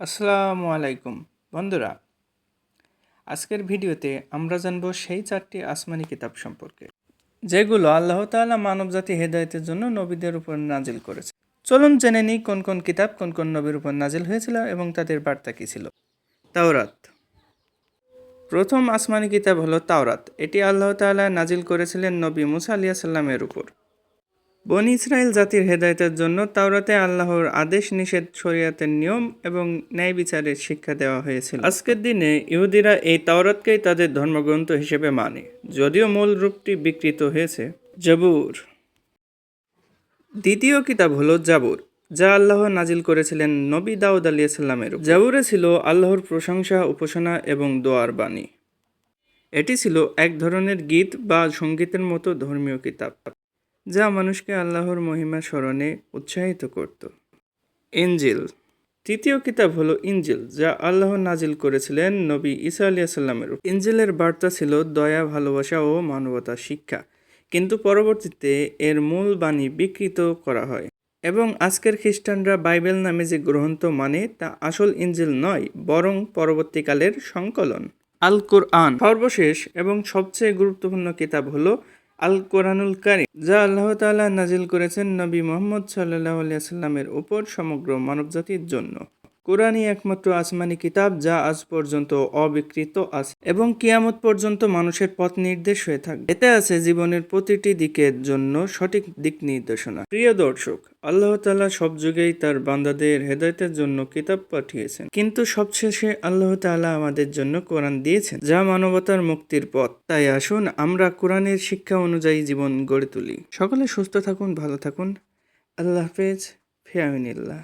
আসসালামু আলাইকুম। বন্ধুরা, আজকের ভিডিওতে আমরা জানব সেই চারটি আসমানি কিতাব সম্পর্কে, যেগুলো আল্লাহ তাআলা মানবজাতি হেদায়েতের জন্য নবীদের উপর নাজিল করেছে। চলুন জেনে নিই কোন কোন কিতাব কোন কোন নবীর উপর নাজিল হয়েছিল এবং তাদের বার্তা কী ছিল। তাওরাত। প্রথম আসমানি কিতাব হলো তাওরাত। এটি আল্লাহ তাআলা নাজিল করেছিলেন নবী মুসা আলিয়া সাল্লামের উপর। বনি ইসরায়েল জাতির হেদায়তের জন্য তাওরাতে আল্লাহর আদেশ নিষেধ শরিয়াতের নিয়ম এবং ন্যায় বিচারের শিক্ষা দেওয়া হয়েছিল। আজকের দিনে ইহুদিরা এই তাওরাতকেই তাদের ধর্মগ্রন্থ হিসেবে মানে। যদিও মূল রূপটি বিকৃত হয়েছে। জাবুর। দ্বিতীয় কিতাব হলো জাবুর, যা আল্লাহ নাজিল করেছিলেন নবী দাউদ আলিয়া সাল্লামের জাবুরে ছিল আল্লাহর প্রশংসা, উপাসনা এবং দোয়ার বাণী। এটি ছিল এক ধরনের গীত বা সঙ্গীতের মতো ধর্মীয় কিতাব। যা মানুষকে আল্লাহর মহিমা স্মরণে উৎসাহিত করত। ইনজিল। তৃতীয় কিতাব হলো ইনজিল, যা আল্লাহ নাজিল করেছিলেন নবী ঈসা আলিয়া সাল্লামের উপর। ইনজিলের বার্তা ছিল দয়া, ভালোবাসা ও মানবতা শিক্ষা, কিন্তু পরবর্তীতে এর মূল বাণী বিকৃত করা হয়। এবং আজকের খ্রিস্টানরা বাইবেল নামে যে গ্রন্থ মানে তা আসল ইনজিল নয়, বরং পরবর্তীকালের সংকলন। আল কোরআন সর্বশেষ এবং সবচেয়ে গুরুত্বপূর্ণ কিতাব হলো আল কোরআনুল কারিম, যা আল্লাহ তালা নাজিল করেছেন নবী মোহাম্মদ সাল্লাহ আলিয়া সাল্লামের উপর সমগ্র মানবজাতির জন্য। কোরআনই একমাত্র আসমানি কিতাব যা আজ পর্যন্ত অবিকৃত আছে এবং কিয়ামত পর্যন্ত মানুষের পথ নির্দেশ হয়ে থাকবে। এতে আছে জীবনের প্রতিটি দিকের জন্য সঠিক দিক নির্দেশনা। প্রিয় দর্শক, আল্লাহ তাআলা সব যুগেই তার বান্দাদের হেদায়েতের জন্য কিতাব পাঠিয়েছেন। কিন্তু সবশেষে আল্লাহ তাআলা আমাদের জন্য কোরআন দিয়েছেন, যা মানবতার মুক্তির পথ। তাই আসুন, আমরা কোরআনের শিক্ষা অনুযায়ী জীবন গড়ে তুলি। সকলে সুস্থ থাকুন, ভালো থাকুন। আল্লাহ হাফেজ। ফিয়ামিনিল্লাহ